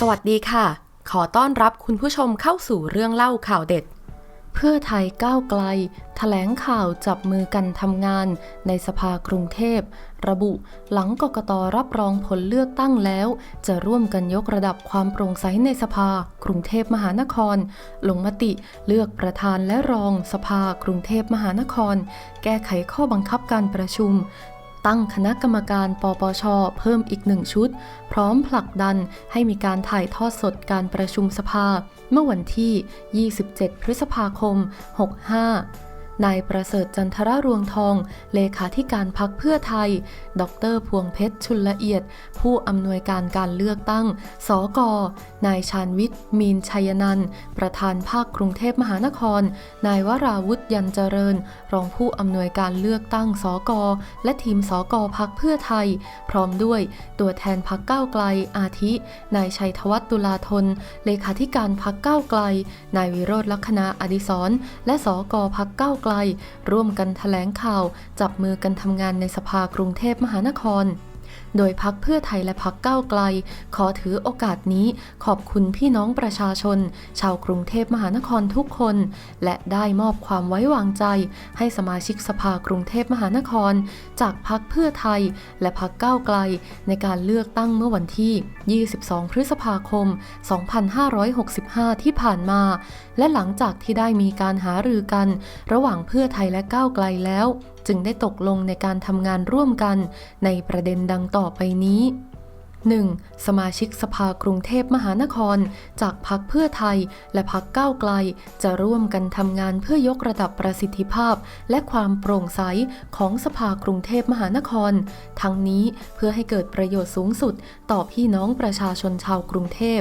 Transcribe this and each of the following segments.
สวัสดีค่ะ ขอต้อนรับคุณผู้ชมเข้าสู่เรื่องเล่าข่าวเด็ด เพื่อไทยก้าวไกลแถลงข่าวจับมือกันทำงานในสภากรุงเทพ ระบุหลังกกตรับรองผลเลือกตั้งแล้ว จะร่วมกันยกระดับความโปร่งใสในสภากรุงเทพมหานคร ลงมติเลือกประธานและรองสภากรุงเทพมหานคร แก้ไขข้อบังคับการประชุม ตั้งคณะกรรมการปปช เพิ่มอีกหนึ่งชุด พร้อมผลักดันให้มีการถ่ายทอดสดการประชุมสภา เมื่อวันที่ 27 พฤษภาคม 65 นายประเสริฐจันทรรวงทอง เลขาธิการพักเพื่อไทย ดรพวงเพชรชุนละเอียด ผู้อำนวยการการเลือกตั้ง สก นายชาญวิทย์ มีนชัยนันท์ประธานภาคกรุงเทพมหานคร นายวราวุฒิยันเจริญ รองผู้อำนวยการเลือกตั้ง สก และทีมสกพักเพื่อไทย พร้อมด้วยตัวแทนพักก้าวไกล อาทิ นายชัยธวัฒน์ตุลาธน เลขาธิการพักก้าวไกล นายวิโรธลักษณะอดิศรและสกพักก้าวไกลร่วมกันแถลงข่าว จับมือกันทำงานในสภากรุงเทพมหานคร โดยพักเพื่อไทยและพักก้าวไกล ขอถือโอกาสนี้ขอบคุณพี่น้องประชาชน ชาวกรุงเทพมหานครทุกคน และได้มอบความไว้วางใจ ให้สมาชิกสภากรุงเทพมหานคร จากพักเพื่อไทยและพักก้าวไกล ในการเลือกตั้งเมื่อวันที่ 22 พฤษภาคม 2565 ที่ผ่านมา และหลังจากที่ได้มีการหารือกัน ระหว่างเพื่อไทยและก้าวไกลแล้ว จึงได้ตกลงในการทำงานร่วมกันในประเด็นดังต่อไปนี้ 1. สมาชิกสภากรุงเทพมหานคร จากพักเพื่อไทยและพักก้าวไกล จะร่วมกันทำงานเพื่อยกระดับประสิทธิภาพ และความโปร่งใสของสภากรุงเทพมหานคร ทั้งนี้เพื่อให้เกิดประโยชน์สูงสุดต่อพี่น้องประชาชนชาวกรุงเทพ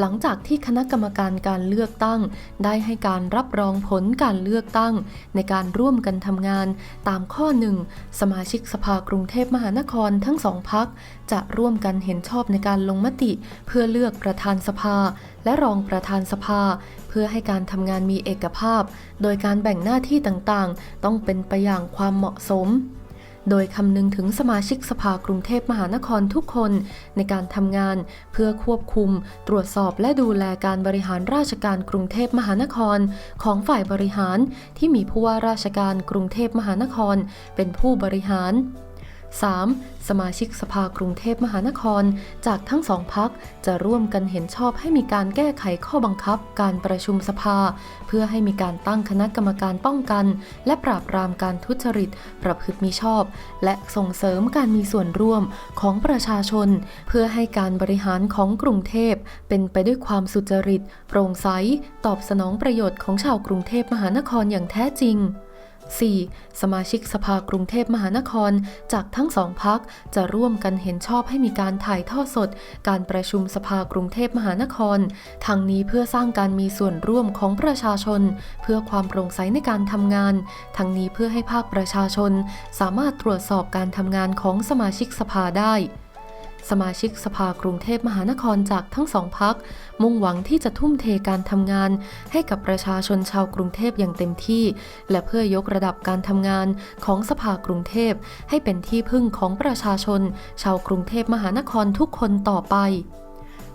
หลังจากที่คณะกรรมการการเลือกตั้ง ได้ให้การรับรองผลการเลือกตั้ง ในการร่วมกันทำงาน ตามข้อหนึ่งสมาชิกสภากรุงเทพมหานครทั้งสองพักจะร่วมกันเห็นชอบในการลงมติ เพื่อเลือกประธานสภา และรองประธานสภา เพื่อให้การทำงานมีเอกภาพ โดยการแบ่งหน้าที่ต่างๆ ต้องเป็นไปอย่างความเหมาะสม โดยคำนึงถึงสมาชิกสภากรุงเทพมหานครทุกคนในการทำงานเพื่อควบคุม ตรวจสอบและดูแลการบริหารราชการกรุงเทพมหานคร ของฝ่ายบริหารที่มีผู้ว่าราชการกรุงเทพมหานคร เป็นผู้บริหาร 3. สมาชิกสภากรุงเทพมหานคร จากทั้งสองพักจะร่วมกันเห็นชอบให้มีการแก้ไขข้อบังคับ การประชุมสภา เพื่อให้มีการตั้งคณะกรรมการป้องกัน และปราบปรามการทุจริต ประพฤติมิชอบ และส่งเสริมการมีส่วนร่วมของประชาชน เพื่อให้การบริหารของกรุงเทพ เป็นไปด้วยความสุจริต โปร่งใส ตอบสนองประโยชน์ของชาวกรุงเทพมหานครอย่างแท้จริง 4. สมาชิกสภากรุงเทพมหานคร จากทั้งสองพักจะร่วมกันเห็นชอบให้มีการถ่ายทอดสด การประชุมสภากรุงเทพมหานคร ทั้งนี้เพื่อสร้างการมีส่วนร่วมของประชาชน เพื่อความโปร่งใสในการทำงาน ทั้งนี้เพื่อให้ภาคประชาชน สามารถตรวจสอบการทำงานของสมาชิกสภาได้ สมาชิกสภากรุงเทพมหานครจากทั้งสองพัก มุ่งหวังที่จะทุ่มเทการทำงาน ให้กับประชาชนชาวกรุงเทพอย่างเต็มที่ และเพื่อยกระดับการทำงานของสภากรุงเทพ ให้เป็นที่พึ่งของประชาชน ชาวกรุงเทพมหานครทุกคนต่อไป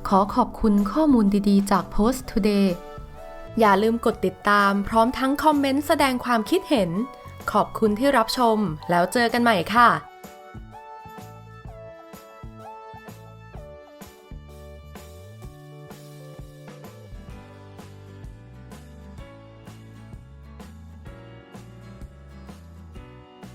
ขอขอบคุณข้อมูลดีๆ จาก Post Today อย่าลืมกดติดตามพร้อมทั้งคอมเมนต์แสดงความคิดเห็น ขอบคุณที่รับชม แล้วเจอกันใหม่ค่ะ